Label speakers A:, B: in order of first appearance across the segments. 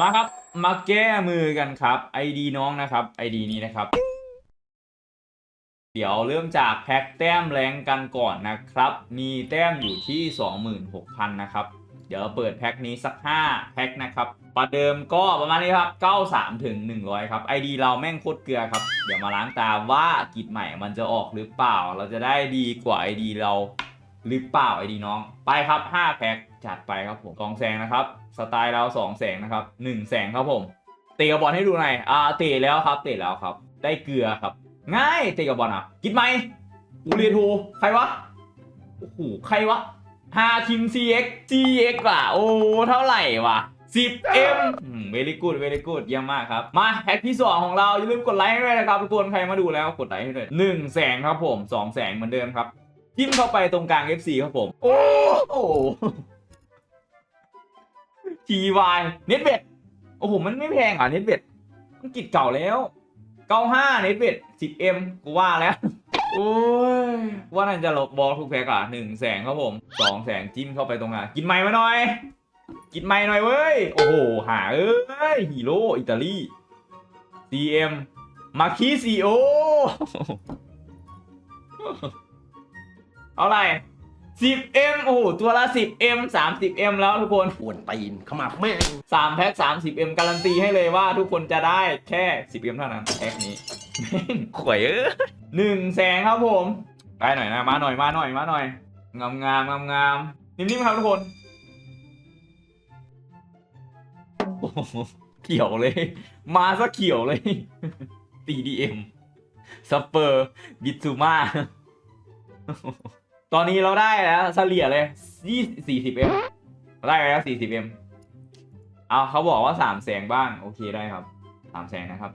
A: มาครับ มาแก้มือกันครับ ID น้องนะครับ ID นี้นะครับ เดี๋ยวเริ่มจากแพ็คแต้มแรงกันก่อนนะครับ มีแต้มอยู่ที่ 26,000 นะครับ เดี๋ยวเปิดแพ็คนี้สัก 5 แพ็คนะครับ ประเดิมก็ประมาณนี้ครับ 93 ถึง 100 ครับ ID เราแม่งโคตรเกลือครับ เดี๋ยวมาล้างตาว่ากิจใหม่มันจะออกหรือเปล่า เราจะได้ดีกว่า ID เราหรือเปล่า ID น้อง ไปครับ 5 แพ็คจัดไปครับผม2แสงนะครับ สไตล์เรา2แสงนะครับ1แสงครับผมเตะกับบอลให้ดูหน่อยอ่าเตะแล้วครับ เตะแล้วครับ ได้เกลือครับ ง่ายเตะกับบอลอะกินไหมอูเรียทูใครวะโอ้โหใครวะฮาคิม CX GX ว่ะโอ้เท่าไหร่วะ 10M อืม very good very good เยี่ยมมากครับ มาแพ็คที่สองของเรา อย่าลืมกดไลค์ให้ด้วยนะครับทุกคนใครมาดูแล้วกดไลค์ให้ด้วยหนึ่งแสงครับผมสองแสงเหมือนเดิมครับจิ้มเข้าไปตรงกลาง FC ครับผม โอ้โห TY เน็ตเบ็ดโอ้โห มันไม่แพงอะเน็ตเบ็ดมันกิจเก่าแล้ว95เน็ตเบ็ด 10M กูว่าแล้ว โอ้ย ว่าน่าจะลบบอลทุกแพ็กอะหนึ่งแสงครับผมสองแสงจิ้มเข้าไปตรงอะ กินไม้มาหน่อย กินไม้หน่อยเว้ย โอ้โห หาเอ้ยฮีโร่อิตาลี CM มาคีซีโอเอาไร 10M โอ้โหตัวละ 10M 30M แล้วทุกคน
B: ปวนตีนขมับแม่ง
A: สามแพ็คสามสิบเอ็มการันตีให้เลยว่าทุกคนจะได้แค่สิบเอ็มเท่านั้นแพ็คนี้แม่งข่วยเออหนึ่งแสงครับผมได้หน่อยนะมาหน่อยมาหน่อยมาหน่อยงามงามงามงามนิ่มๆครับทุกคนโอ้โหเขียวเลย มาซะเขียวเลย TDM สเปอร์บิทูมา ตอนนี้เราได้แล้วเฉลี่ยเลยยี่สี่สิบเอ็มได้แล้วสี่สิบเอ็มเอาเขาบอกว่าสามแสงบ้าง โอเคได้ครับสามแสงนะครับ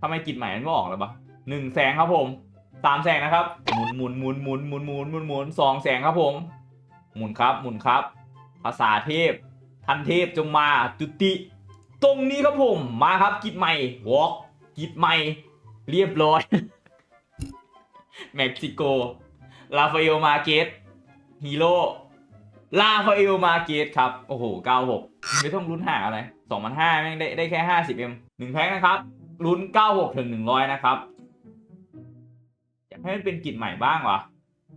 A: ทำไมกิจใหม่มันไม่ออกเลยปะหนึ่งแสงครับผมสามแสงนะครับ หมุนหมุนหมุนหมุนหมุนหมุนหมุนหมุนสองแสงครับผม หมุนครับ หมุนครับ ภาษาเทพ ทันเทพจงมาจุติ ตรงนี้ครับผม มาครับกิจใหม่วอล์กกิจใหม่ เรียบร้อย เม็กซิโก ลาฟาเอลมาเกตฮีโร่ลาฟาเอลมาเกตครับ โอ้โห 96 ไม่ต้องลุ้นหาอะไร 2,500แม่งได้ได้แค่ 50M หนึ่งแพ็คนะครับ ลุ้น 96 ถึง 100 นะครับ อยากให้มันเป็นกิจใหม่บ้างวะ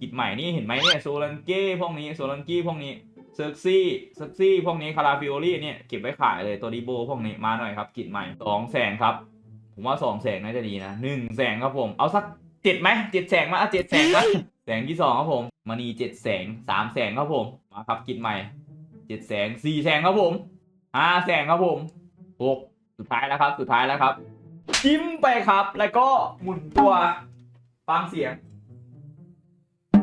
A: กิจใหม่นี่เห็นไหมเนี่ยโซลันเก้พวกนี้โซลันกี้พวกนี้เซิร์ซี่เซิร์ซี่พวกนี้คาราฟิโอลี่เนี่ยเก็บไว้ขายเลยตัวดีโบพวกนี้มาหน่อยครับกิจใหม่2แสนครับ ผมว่า2แสนน่าจะดีนะ1แสนครับผม เอาสักเจ็ดไหมเจ็ดแสงมาเจ็ดแสงมา แสงที่สองครับผมมณีเจ็ดแสงสามแสงครับผม มาครับกินใหม่เจ็ดแสงสี่แสงครับผมห้าแสงครับผมหกสุดท้ายแล้วครับ สุดท้ายแล้วครับ จิ้มไปครับ แล้วก็หมุนตัวฟังเสียง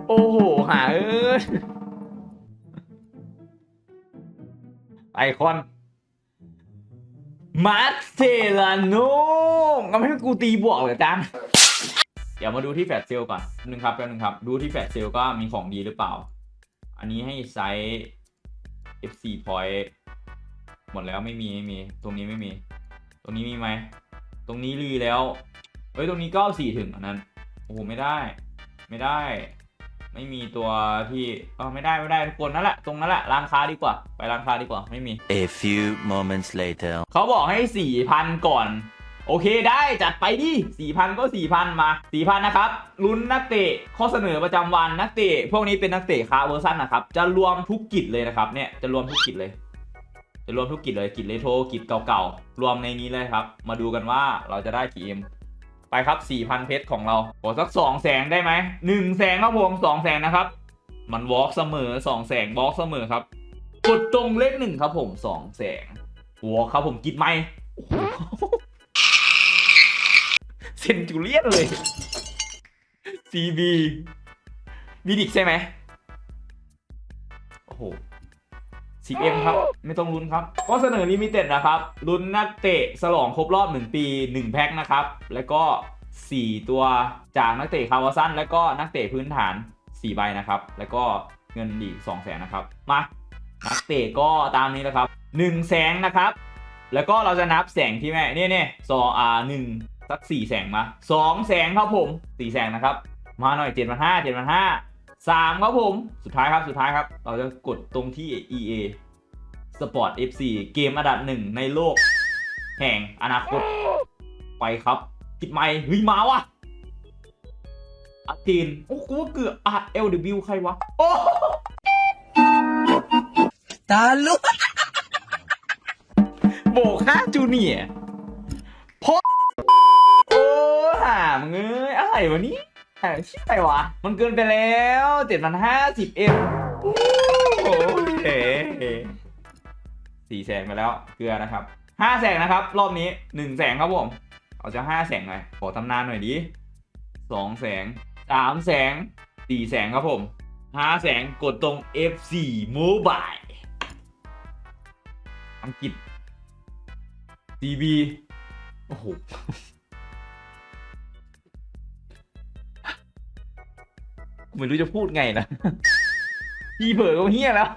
A: โอ้โหหาเอ้ยไอคอนมาร์เซลาโน่ก็ไม่ให้กูตีบวกเลยจัน เดี๋ยวมาดูที่แฟลชเซลก่อนหนึ่งครับแป๊บนึงครับ ดูที่แฟลชเซลก็มีของดีหรือเปล่า อันนี้ให้ไซส์ FC point หมดแล้วไม่มีไม่มี ตรงนี้ไม่มี ตรงนี้มีไหม ตรงนี้รีแล้ว เฮ้ย ตรงนี้ก็สี่ถึงอันนั้น โอ้โห ไม่ได้ ไม่ได้ ไม่มีตัวที่เออไม่ได้ไม่ได้ทุกคนนั่นแหละ ตรงนั้นแหละ ร้านค้าดีกว่า ไปร้านค้าดีกว่า ไม่มี
C: A few moments later.
A: เขาบอกให้สี่พันก่อน โอเคได้จัดไปดิสี่พันก็สี่พันมาสี่พันนะครับลุ้นนักเตะข้อเสนอประจำวันนักเตะพวกนี้เป็นนักเตะคาเวอร์ซันนะครับ จะรวมทุกกิจเลยนะครับเนี่ยจะรวมทุกกิจเลย จะรวมทุกกิจเลยกิจเลโทรกิจเก่าๆ รวมในนี้เลยครับ มาดูกันว่าเราจะได้กี่เอ็มไปครับ 4,000 เพชรของเราขอสัก2แสงได้ไหมหนึ่งแสงครับผม2แสงนะครับ มันวอล์กเสมอ2แสงวอล์กเสมอครับกดตรงเลขหนึ่งครับผม2แสงวอล์กครับผมกิจไหม นจูเลียนเลย CB มีดิกใช่ไหมโอ้โห 10M ครับ ไม่ต้องลุ้นครับ ก็เสนอลิมิเต็ดนะครับลุ้นนักเตะฉลองครบรอบ 1 ปี 1 แพ็คนะครับ แล้วก็ 4 ตัวจากนักเตะคาวาซันแล้วก็นักเตะพื้นฐาน 4 ใบนะครับ แล้วก็เงินอีก2แสนนะครับ มา นักเตะก็ตามนี้แหละครับ1แสงนะครับ แล้วก็เราจะนับแสงที่แม่เนี่ยเนี่ยสองอ่าหนึ่ง สักสี่แสงมาสองแสงครับผมสี่แสงนะครับ มาหน่อยเจ็ดพันห้าเจ็ดพันห้าสามครับผม สุดท้ายครับสุดท้ายครับ เราจะกดตรงที่ EA สปอร์ต FC เกมอันดับหนึ่งในโลก แห่งอนาคต ไปครับจิบไม่เฮ้ยมาวะอาร์จีนโอ้กูว่าเกือบอะ LW ใครวะ โอ้
B: ตาลุก
A: โบกค่าจูเนีย มึงเอ้ยอะไรวะนี่อะไรชื่ออะไรวะ มันเกินไปแล้วเจ็ดพันห้าสิบเอ็มโอ้โหสี่แสนไปแล้ว เกลือนะครับห้าแสนนะครับ รอบนี้หนึ่งแสนครับผมเอาจะห้าแสนหน่อยขอตำนานหน่อยดิสองแสนสามแสนสี่แสนครับผมห้าแสนกดตรง F4 Mobile อังกฤษ DB โอ้โห ไม่รู้จะพูดไงนะทีเผลอก็เฮี้ยแล้ว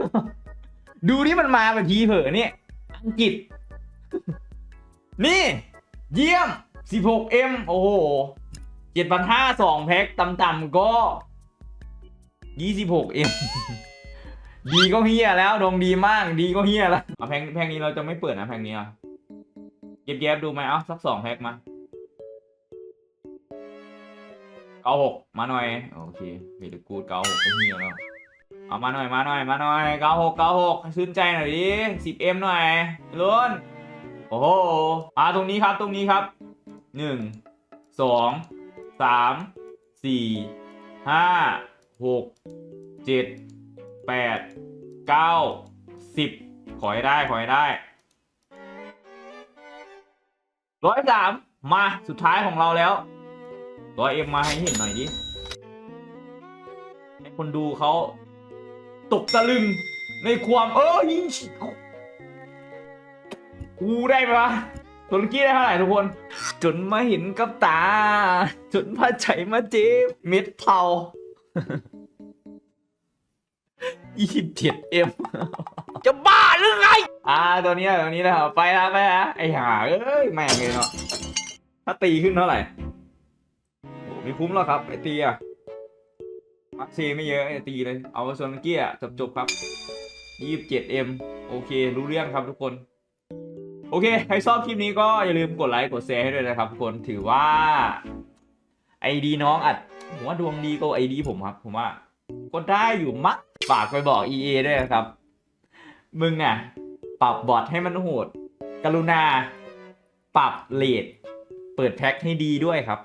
A: ดูที่มันมาแบบทีเผลอเนี่ย อังกฤษ นี่ เยี่ยม 16M โอ้โห7,500 2แพ็คต่ำๆก็ 26M ดีก็เฮียแล้วดงดีมากดีก็เฮียแล้วเอาแพ็คแพ็คนี้เราจะไม่เปิดนะแพ็คนี้อะเย็บเย็บๆดูไหมเอาสักสองแพ็คมา เก้าหกมาหน่อย โอเคเวลกูดเก้าหกก็เฮียแล้วเอามาหน่อยมาหน่อยมาหน่อยเก้าหกเก้าหกชื่นใจหน่อยดิสิบเอ็มหน่อยลุนโอ้โหอ่าตรงนี้ครับตรงนี้ครับหนึ่งสองสามสี่ห้าหกเจ็ดแปดเก้าสิบขอให้ได้ขอให้ได้ร้อยสามมาสุดท้ายของเราแล้ว ร้อยเอ็มมาให้เห็นหน่อยดิให้คนดูเขาตกตะลึงในความเออยิงฉิกูได้ไหมวะตัวเมื่อกี้ได้เท่าไหร่ทุกคน จนมาเห็นกับตา จนพาใจมาเจ็บเม็ดเผายี่สิบเจ็ดเอ็มจะบ้าหรือไง อ่าตัวนี้ตัวนี้นะครับไปและไปละไอ้ห่าเอ้ยแม่งเลยเนาะถ้าตีขึ้นเท่าไหร่ ไม่คุ้มหรอกครับไอตีอะมักซีไม่เยอะไอตีเลย เอาส่วนเกี้อะจบจบครับ 27M โอเค รู้เรื่องครับทุกคน โอเค ใครชอบคลิปนี้ก็อย่าลืมกดไลค์กดแชร์ให้ด้วยนะครับทุกคนถือว่าไอดีน้องอัดผมว่าดวงดีกว่าไอดีผมครับ ผมว่าก็ได้อยู่มักฝากไปบอก EA ด้วยนะครับ มึงอะ ปรับบอทให้มันโหด กรุณา ปรับเลทเปิดแพ็คให้ดีด้วยครับ